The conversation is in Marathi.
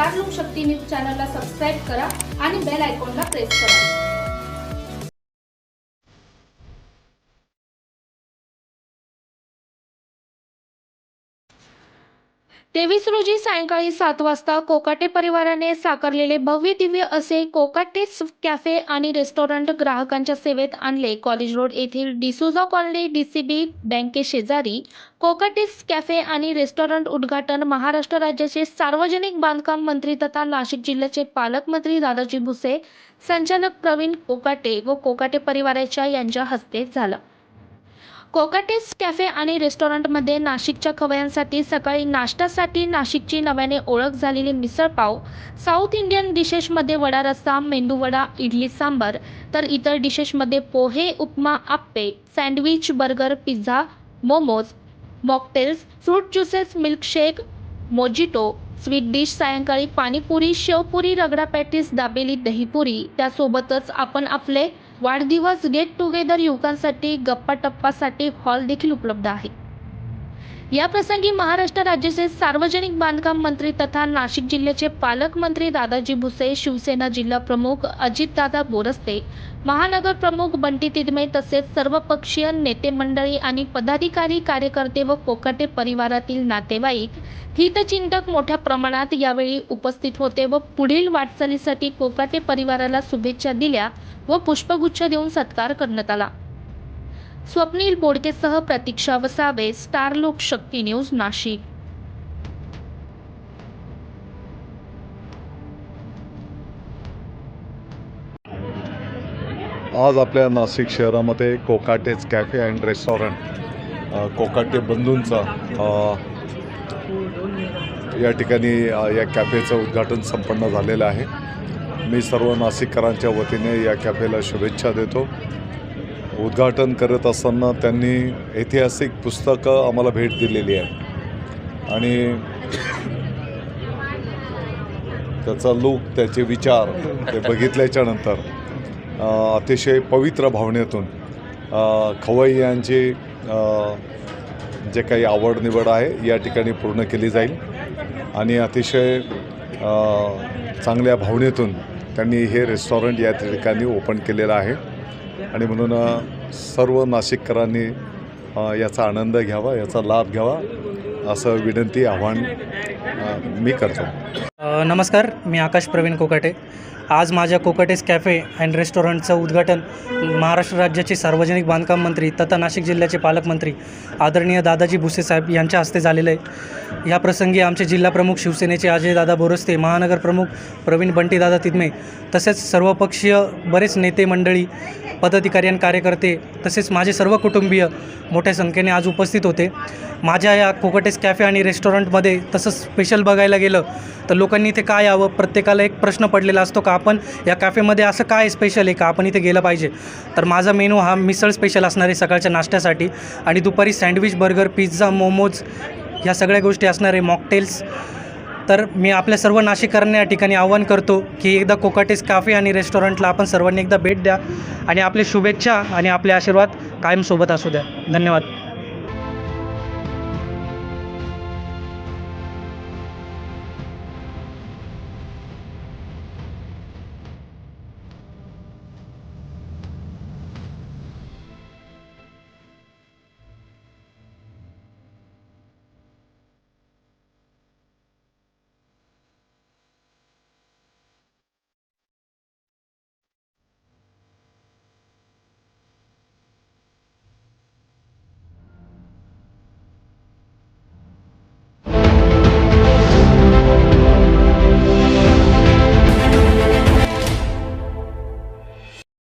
नमस्कार लोकशक्ती न्यूज चॅनलला सबस्क्राईब करा आणि बेल आयकॉनला प्रेस करा. तेवीस रोजी सायंकाळी सात वाजता कोकाटे परिवाराने साकारलेले भव्य दिव्य असे कोकाटेस कॅफे आणि रेस्टॉरंट ग्राहकांच्या सेवेत आणले. कॉलेज रोड येथील डिसुझा कॉलनी डीसीबी बँके शेजारी कोकाटेस कॅफे आणि रेस्टॉरंट उद्घाटन महाराष्ट्र राज्याचे सार्वजनिक बांधकाम मंत्री तथा नाशिक जिल्ह्याचे पालकमंत्री दादाजी भुसे संचालक प्रवीण कोकाटे व कोकाटे परिवाराच्या यांच्या हस्ते झालं. कोकाटेस कॅफे आणि रेस्टॉरंटमध्ये नाशिकच्या खवयांसाठी सकाळी नाश्त्यासाठी नाशिकची नव्याने ओळख झालेली मिसळपाव साऊथ इंडियन डिशेशमध्ये वडा रस्सा मेंदूवडा इडली सांबार तर इतर डिशेशमध्ये pohe upma appe sandwich burger pizza momos mocktails fruit juices milkshake mojito sweet dish सायंकाळी पाणीपुरी शेवपुरी रगडा पॅटीस दाबेली दहीपुरी त्यासोबतच आपण आपले वाढदिवस गेट टुगेदर युवकांसाठी गप्पाटप्पासाठी हॉल देखील उपलब्ध आहे याप्रसंगी महाराष्ट्र राज्याचे सार्वजनिक बांधकाम मंत्री तथा नाशिक जिल्ह्याचे पालकमंत्री दादाजी भुसे शिवसेना जिल्हा प्रमुख अजितदादा बोरस्ते महानगर प्रमुख बंटी तिदमे तसेच सर्वपक्षीय नेते मंडळी आणि पदाधिकारी कार्यकर्ते व कोकाटे परिवारातील नातेवाईक हितचिंतक मोठ्या प्रमाणात यावेळी उपस्थित होते व पुढील वाटचालीसाठी कोकाटे परिवाराला शुभेच्छा दिल्या व पुष्पगुच्छ देऊन सत्कार करण्यात आला. स्वप्नील बोडकेसह प्रतीक्षा वसावे स्टार लोक शक्ती न्यूज नाशिक. आज आपल्या नाशिक शहरामध्ये Kokate's cafe and restaurant Kokate बंधूंचा या ठिकाणी या कॅफेचं उद्घाटन संपन्न झालेलं आहे. मी सर्व नाशिककरांच्या वतीने या कॅफेला शुभेच्छा देतो. उद्घाटन करत असताना त्यांनी ऐतिहासिक पुस्तकं आम्हाला भेट दिलेली आहे. आणि त्याचा लूक त्याचे विचार ते बघितल्याच्या नंतर अतिशय पवित्र भावनेतून खवई यांची जे काही आवड निवड आहे या ठिकाणी पूर्ण केली जाईल. आणि अतिशय चांगल्या भावनेतून त्यांनी हे रेस्टॉरंट या ठिकाणी ओपन केलेलं आहे. आणि म्हणून सर्व नाशिककरांनी याचा आनंद घ्यावा याचा लाभ घ्यावा असं विनंती आव्हान मी करतो. नमस्कार मी आकाश प्रवीण कोकाटे. आज माझ्या कोकाटेस कॅफे अँड रेस्टॉरंटचं उद्घाटन महाराष्ट्र राज्याचे सार्वजनिक बांधकाम मंत्री तथा नाशिक जिल्ह्याचे पालकमंत्री आदरणीय दादाजी भुसे साहेब यांच्या हस्ते झालेलं आहे. या प्रसंगी आमचे जिल्हाप्रमुख शिवसेनेचे अजयदादा बोरस्ते महानगर प्रमुख प्रवीण बंटीदादा तिदमे तसेच सर्वपक्षीय बरेच नेते मंडळी पदाधिकारी आणि कार्यकर्ते तसेच माझे सर्व कुटुंबीय मोठ्या संख्येने आज उपस्थित होते. माझ्या या कोकटेस कॅफे आणि रेस्टॉरंटमध्ये तसंच स्पेशल बघायला गेलं तर लोकांनी इथे काय यावं? प्रत्येकाला एक प्रश्न पडलेला असतो का आपण या कॅफेमध्ये असं काय स्पेशल आहे का? आपण इथे गेलं पाहिजे. तर माझा मेनू हा मिसळ स्पेशल असणार आहे सकाळच्या नाश्त्यासाठी. आणि दुपारी सँडविच बर्गर पिझ्झा मोमोज ह्या सगळ्या गोष्टी असणार आहे मॉकटेल्स तर मी आपल्या सर्व नाशिककरांना या ठिकाणी आवाहन करतो की एकदा कोकाटेस काफे आणि रेस्टॉरंटला आपण सर्वांनी एकदा भेट द्या. आणि आपले शुभेच्छा आणि आपले आशीर्वाद कायमसोबत असू द्या. धन्यवाद.